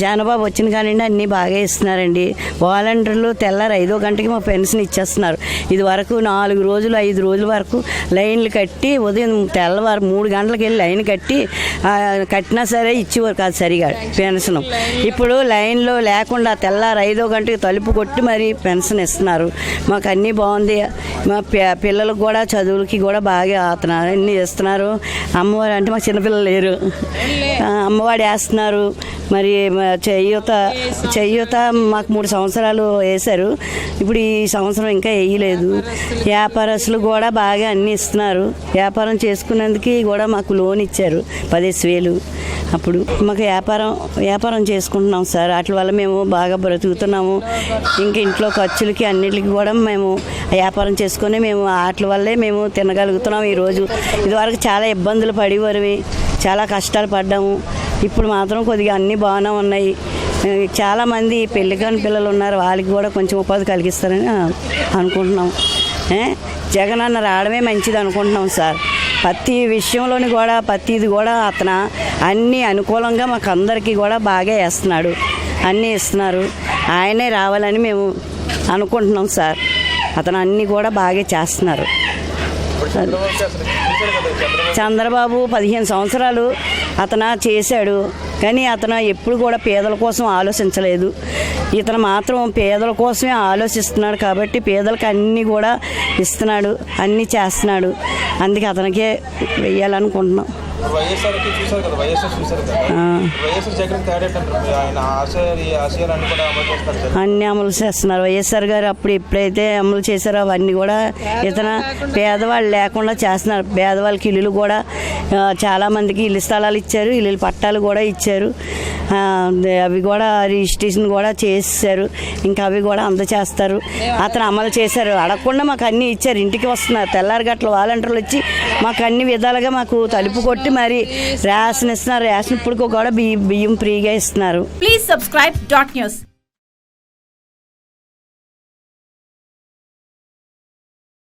జానబాబు వచ్చిన కానివ్వండి అన్నీ బాగా ఇస్తున్నారండి వాలంటీర్లు తెల్లారు ఐదో గంటకి మా పెన్షన్ ఇచ్చేస్తున్నారు. ఇది వరకు నాలుగు రోజులు ఐదు రోజుల వరకు లైన్లు కట్టి ఉదయం తెల్లవారు మూడు గంటలకు వెళ్ళి లైన్ కట్టి కట్టినా సరే ఇచ్చేవారు కాదు సరిగా పెన్షన్. ఇప్పుడు లైన్లో లేకుండా తెల్లారు ఐదో గంటకి తలుపు కొట్టి మరి పెన్షన్ ఇస్తున్నారు. మాకు అన్నీ బాగుంది. మా పిల్లలకు కూడా చదువులకి కూడా బాగా అవుతున్నారు అన్నీ ఇస్తున్నారు. అమ్మవారు అంటే మా చిన్నపిల్లలు లేరు. అమ్మవాడు వేస్తున్నారు. మరి చేయూత చేయూత మాకు మూడు సంవత్సరాలు వేశారు. ఇప్పుడు ఈ సంవత్సరం ఇంకా వేయలేదు. వ్యాపారస్తులు కూడా బాగా అన్నీ ఇస్తున్నారు. వ్యాపారం చేసుకునేందుకు కూడా మాకు లోన్ ఇచ్చారు. పదేసి వేలు. అప్పుడు మాకు వ్యాపారం వ్యాపారం చేసుకుంటున్నాం సార్. వాటి వల్ల మేము బాగా బ్రతుకుతున్నాము. ఇంకా ఇంట్లో ఖర్చులకి అన్నిటికి కూడా మేము వ్యాపారం చేసుకొని మేము వాటి వల్లే మేము తినగలుగుతున్నాం ఈరోజు. ఇదివరకు చాలా ఇబ్బందులు పడేవారు చాలా కష్టాలు పడ్డాము. ఇప్పుడు మాత్రం కొద్దిగా అన్నీ బాగానే ఉన్నాయి. చాలామంది పెళ్ళి కాని పిల్లలు ఉన్నారు. వాళ్ళకి కూడా కొంచెం ఉపాధి కలిగిస్తారని అనుకుంటున్నాం? జగన్ అన్న రావడమే మంచిది అనుకుంటున్నాం సార్. ప్రతి విషయంలోని కూడా ప్రతిది కూడా అతను అన్నీ అనుకూలంగా మాకు అందరికీ కూడా బాగా వేస్తున్నాడు. అన్నీ ఇస్తున్నారు. ఆయనే రావాలని మేము అనుకుంటున్నాం సార్. అతను అన్నీ కూడా బాగా చేస్తున్నారు. చంద్రబాబు పదిహేను సంవత్సరాలు అతను చేశాడు కానీ అతను ఎప్పుడు కూడా పేదల కోసం ఆలోచించలేదు. ఇతను మాత్రం పేదల కోసమే ఆలోచిస్తున్నాడు కాబట్టి పేదలకు అన్నీ కూడా ఇస్తున్నాడు అన్నీ చేస్తున్నాడు. అందుకే అతనికే వెయ్యాలనుకుంటున్నాం. వైఎస్ఆర్కి చూశారు కదా వైఎస్ఆర్ చూశారు కదా. ఆ, వైఎస్ఆర్ జగన్ తేడా ఏంటంటారు ఆయన ఆశయాలు ఈ ఆశయాలన్నీ కూడా అమలు చేస్తారు సార్ అన్నీ అమలు చేస్తున్నారు. వైఎస్ఆర్ గారు అప్పుడు ఎప్పుడైతే అమలు చేశారో అవన్నీ కూడా ఇతను పేదవాళ్ళు లేకుండా చేస్తున్నారు. పేదవాళ్ళకి ఇల్లులు కూడా చాలామందికి ఇల్లు స్థలాలు ఇచ్చారు. ఇల్లు పట్టాలు కూడా ఇచ్చారు. అవి కూడా రిజిస్ట్రేషన్ కూడా చేశారు. ఇంకా అవి కూడా అందచేస్తారు. అతను అమలు చేశారు. అడగకుండా మాకు అన్నీ ఇచ్చారు. ఇంటికి వస్తున్నారు. తెల్లారి గట్ల వాలంటీర్లు వచ్చి మాకు అన్ని విధాలుగా మాకు తలుపు కొట్టి మరి రేషన్ ఇస్తున్నారు రేషన్ ఇప్పుడు కూడా బియ్యం ఫ్రీగా ఇస్తున్నారు. Please subscribe dot news